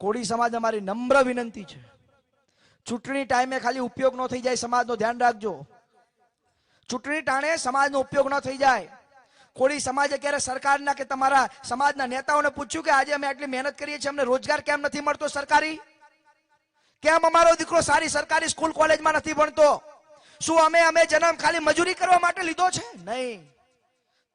કોળી સમાજ અમારી નમ્ર વિનંતી છે. ચૂંટણી ટાઈમે ખાલી ઉપયોગ ન થઈ જાય, સમાજનો ધ્યાન રાખજો. ચૂંટણી ટાણે સમાજનો ઉપયોગ ન થઈ જાય. કોળી સમાજે ક્યારે સરકારના કે તમારા સમાજના નેતાઓને પૂછ્યું કે આજે અમે આટલી મહેનત કરીએ છીએ, અમને રોજગાર કેમ નથી મળતો સરકારી? કેમ અમારો દીકરો સારી સરકારી સ્કૂલ કોલેજમાં નથી ભણતો? શું અમે અમે જન્મ ખાલી મજૂરી કરવા માટે લીધો છે? નહીં.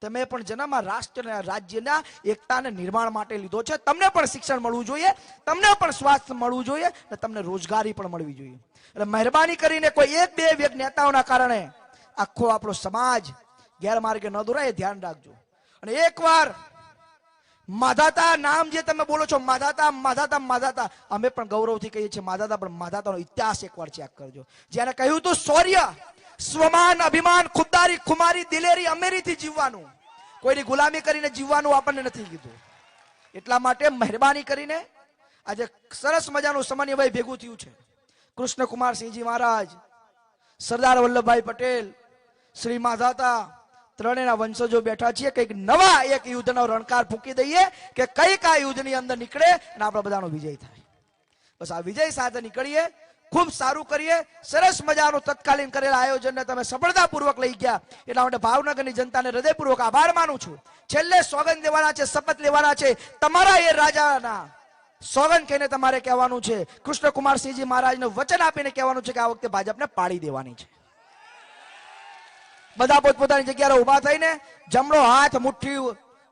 તમે પણ જન્મ રાષ્ટ્ર રાજ્યના એકતાને નિર્માણ માટે લીધો છે. તમને પણ શિક્ષણ મળવું જોઈએ, તમને પણ સ્વાસ્થ્ય મળવું જોઈએ અને તમને રોજગારી પણ મળવી જોઈએ. એટલે મહેરબાની કરીને કોઈ એક, બે વ્યક્તિ નેતાઓના કારણે આખો આપણો સમાજ ગેરમાર્ગે ન દોરાય ધ્યાન રાખજો. અને એકવાર માધાતા નામ જે તમે બોલો છો, માધાતા માધાતા માધાતા, અમે પણ ગૌરવથી કહીએ છીએ માધાતા, પણ માધાતાનો ઇતિહાસ એકવાર ચેક કરજો. જેને કહ્યું હતું, શૌર્ય સ્વમાન, અભિમાન, ખુદદારી, ખુમારી, દિલેરી અમેરીથી જીવવાનું. કોઈની ગુલામી કરીને જીવવાનું આપણને નથી કીધું. એટલા માટે મહેરબાની કરીને આજે સરસ મજાનું સમન્વય ભેગું થયું છે. કૃષ્ણકુમાર સિંહજી મહારાજ, સરદાર વલ્લભભાઈ પટેલ, શ્રી માધાતા, ત્રણેયના વંશજો બેઠા છીએ. કંઈક નવા એક યુદ્ધનો રણકાર ફૂકી દઈએ કે કંઈક આ યુદ્ધની અંદર નીકળે અને આપણા બધાનો વિજય થાય. બસ આ વિજય સાથે નીકળીએ. ખૂબ સારું કરીએ. સરસ મજાનું તત્કાલીન કરેલા આયોજનને તમે સફળતાપૂર્વક લઈ ગયા. એટલા માટે ભાવનગરની જનતાને હૃદયપૂર્વક આભાર માનું છું. છેલ્લે સોગંદ લેવાના છે, શપથ લેવાના છે. તમારા એ રાજાના સોગંદ કહીને તમારે કહેવાનું છે. કૃષ્ણકુમારસિંહજી મહારાજને વચન આપીને કહેવાનું છે કે આ વખતે ભાજપને પાડી દેવાની છે. બધા પોતપોતાની જગ્યાએ ઊભા થઈને જમણો હાથ મુઠ્ઠી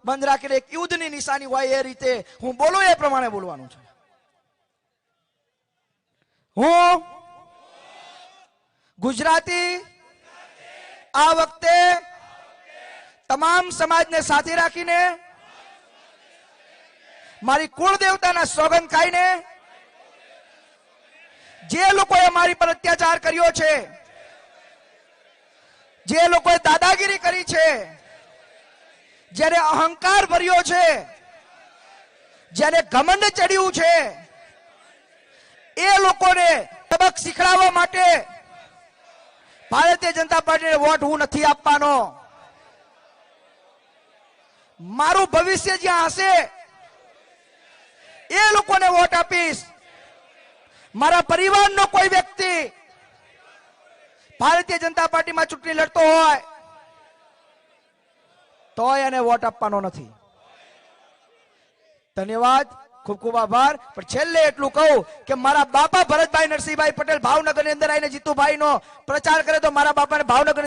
બંધ રાખીને એક યુદ્ધની નિશાની હોય એ રીતે હું બોલું એ પ્રમાણે બોલવાનું છે. હું? ગુજરાતી? આ વખતે તમામ સમાજને સાથે રાખીને, મારી કુળ દેવતાના સોગંદ ખાઈને, જે લોકોએ મારી પર અત્યાચાર કર્યો છે, જે લોકોએ દાદાગીરી કરી છે જેને અહંકાર ભર્યો છે જેને ઘમંડ ચડ્યું છે એ લોકોને સબક શીખડાવવા માટે ભારતીય જનતા પાર્ટીને વોટ હું નથી આપવાનો. મારું ભવિષ્ય જ્યાં હશે, એ લોકોને વોટ આપીશ. મારા પરિવારનો કોઈ વ્યક્તિ ભારતીય જનતા પાર્ટીમાં ચૂંટણી લડતો હોય, તોય એને વોટ આપવાનો નથી. ધન્યવાદ. ખૂબ ખૂબ આભાર. પણ છેલ્લે એટલું કહું કે મારા બાપા ભરતભાઈ નરસિંહભાઈ પટેલ ભાવનગરની અંદર આવીને જીતુભાઈ નો પ્રચાર કરે તો મારા બાપાને ભાવનગર